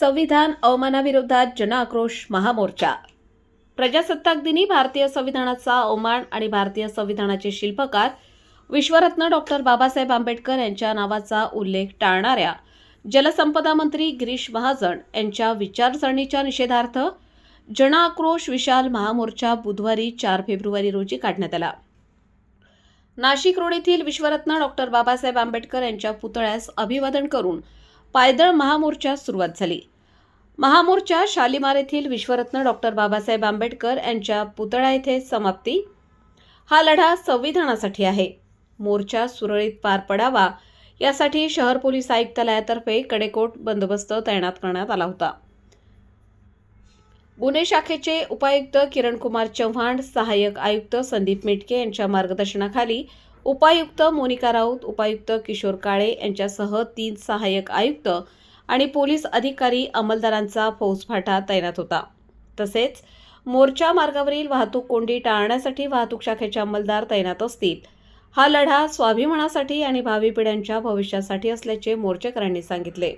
संविधान अवमानाविरोधात जनआक्रोश महामोर्चा. प्रजासत्ताक दिनी भारतीय संविधानाचा अवमान आणि भारतीय संविधानाचे शिल्पकार विश्वरत्न डॉक्टर बाबासाहेब आंबेडकर यांच्या नावाचा उल्लेख टाळणाऱ्या जलसंपदा मंत्री गिरीश महाजन यांच्या विचारसरणीच्या निषेधार्थ जनआक्रोश विशाल महामोर्चा बुधवारी चार फेब्रुवारी रोजी काढण्यात आला. नाशिक रोड येथील विश्वरत्न डॉक्टर बाबासाहेब आंबेडकर यांच्या पुतळ्यास अभिवादन करून पायदळ महामोर्चास सुरुवात झाली. महामोर्चा शालिमार येथील विश्वरत्न डॉक्टर बाबासाहेब आंबेडकर यांच्या पुतळा येथे समाप्ती. हा लढा संविधानासाठी आहे. मोर्चा सुरळीत पार पडावा यासाठी शहर पोलीस आयुक्तालयातर्फे कडेकोट बंदोबस्त तैनात करण्यात आला होता. गुन्हे शाखेचे उपायुक्त किरणकुमार चव्हाण सहाय्यक आयुक्त संदीप मेटके यांच्या मार्गदर्शनाखाली उपायुक्त मोनिका राऊत उपायुक्त किशोर काळे यांच्यासह तीन सहाय्यक आयुक्त आणि पोलीस अधिकारी अंमलदारांचा फौजफाटा तैनात होता. तसेच मोर्चा मार्गावरील वाहतूक कोंडी टाळण्यासाठी वाहतूक शाखेचे अंमलदार तैनात असतील. हा लढा स्वाभिमानासाठी आणि भावी पिढ्यांच्या भविष्यासाठी असल्याचे मोर्चेकऱ्यांनी सांगितले.